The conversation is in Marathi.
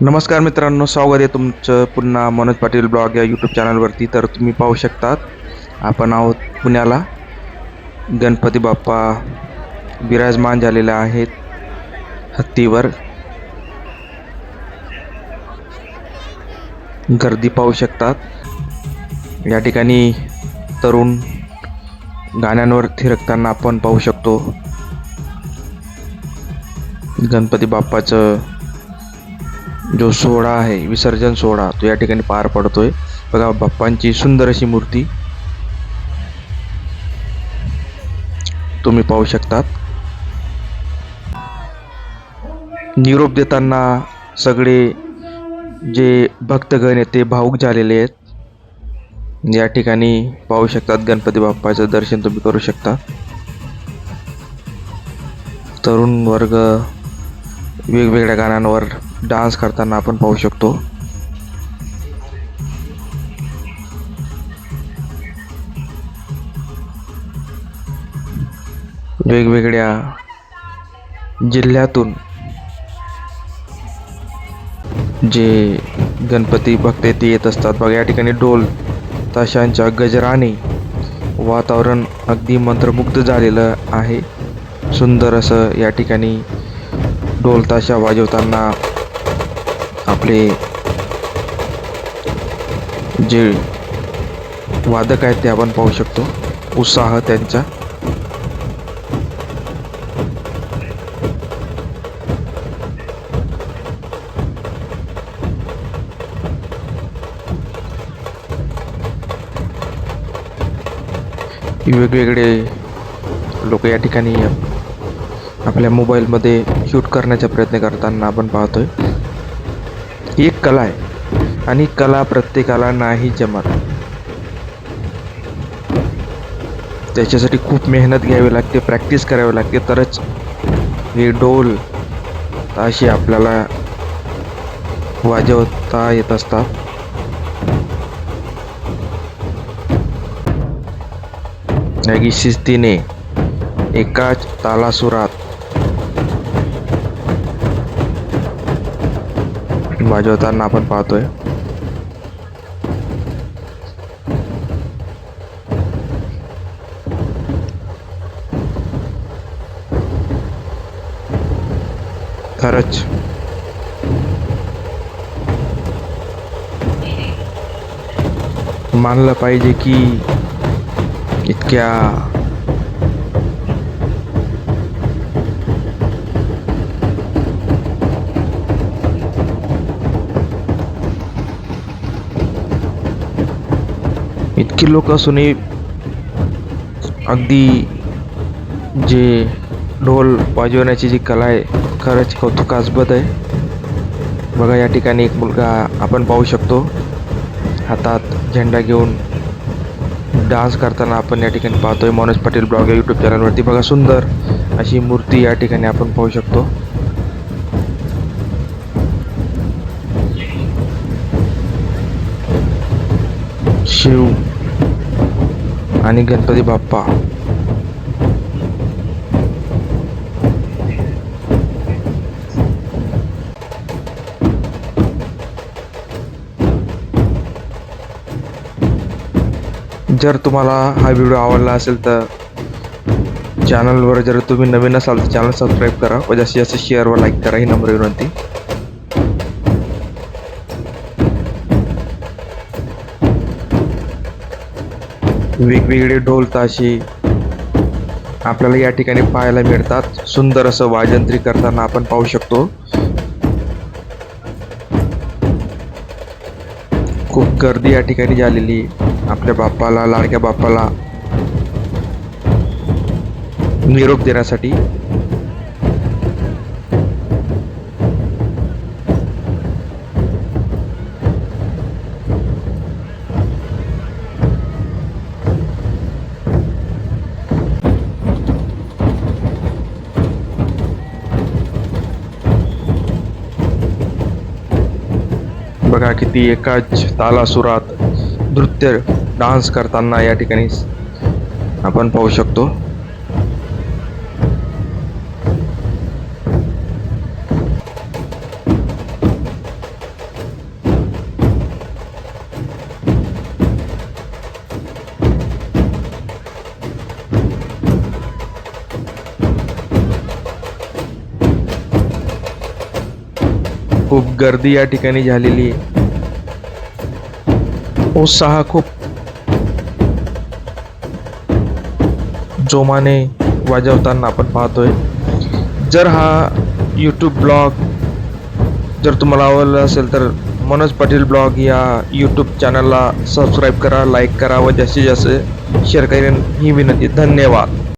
नमस्कार मित्रांनो स्वागत आहे तुमचं पुन्हा मनोज पाटील ब्लॉग या यूट्यूब चॅनलवरती तर तुम्ही पाहू शकतात आपण आहोत पुण्याला. गणपती बाप्पा विराजमान झालेले आहेत हत्तीवर. गर्दी पाहू शकतात. या ठिकाणी तरुण गाण्यांवर थिरकताना आपण पाहू शकतो. गणपती बाप्पाचं जो सोहळा आहे विसर्जन सोहळा तो या ठिकाणी पार पडतोय. बघा बाप्पांची सुंदर अशी मूर्ती तुम्ही पाहू शकतात. निरोप देताना सगळे जे भक्तगण आहेत ते भाऊक झालेले आहेत. या ठिकाणी पाहू शकतात गणपती बाप्पाचं दर्शन तुम्ही करू शकता. तरुण वर्ग वेगवेगळ्या गाण्यांवर डान्स करताना आपण पाहू शकतो. वेगवेगळ्या जिल्ह्यातून जे गणपती भक्त आहेत ते येत असतात. बघा या ठिकाणी डोल ताशांच्या गजराने वातावरण अगदी मंत्रमुग्ध झालेलं आहे. सुंदर असं या ठिकाणी ढोल ताशा वाजवताना आपले जे वादक आहेत ते आपण पाहू शकतो. उत्साह त्यांचा. वेगवेगळे लोक या ठिकाणी आपल्या मोबाईलमध्ये शूट करण्याचा प्रयत्न करताना आपण पाहतोय. ही एक कला आहे. आणि कला प्रत्येकाला नाही जमत. त्याच्यासाठी खूप मेहनत घ्यावी लागते प्रॅक्टिस करावी लागते. तरच हे डोल अशी आपल्याला वाजवता येत असतात. अगदी शिस्तीने एकाच तालासुरात वाजवताना आपण पाहतोय. खरंच. मानलं पाहिजे की इतक्या इतकी लोक असूनही अगदी जे ढोल वाजवण्याची जी कला आहे खरंच कौतुकास्पद आहे. बघा या ठिकाणी एक मुलगा आपण पाहू शकतो. हातात झेंडा घेऊन डान्स करताना आपण या ठिकाणी पाहतोय. मनोज पाटील ब्लॉग या यूट्यूब चॅनलवरती बघा सुंदर अशी मूर्ती या ठिकाणी आपण पाहू शकतो. शिव आणि गणपती बाप्पा. जर तुम्हाला हा व्हिडिओ आवडला असेल तर चॅनलवर जर तुम्ही नवीन असाल तर चॅनल सबस्क्राईब करा व जास्तीत जास्त शेअर व लाईक करा. ही नंबर विनंती. वेगवेगळे ढोल ताशे आपल्याला या ठिकाणी पाहायला मिळतात. सुंदर असं वाजंत्री करताना आपण पाहू शकतो. खूप गर्दी या ठिकाणी झालेली आपल्या बाप्पाला लाडक्या बाप्पाला निरोप देण्यासाठी. बघा किती एकाच तालासुरात नृत्य डान्स करताना या ठिकाणी आपण पाहू शकतो. खूप गर्दी या ठिकाणी झालेली आहे. उत्साह खूप. जोमाने वाजवताना आपण पाहतोय. जर हा यूट्यूब ब्लॉग जर तुम्हाला आवडला असेल तर मनोज पाटील ब्लॉग या यूट्यूब चॅनलला सबस्क्राईब करा लाईक करा व जास्तीत जास्त शेअर करेन. ही विनंती. धन्यवाद.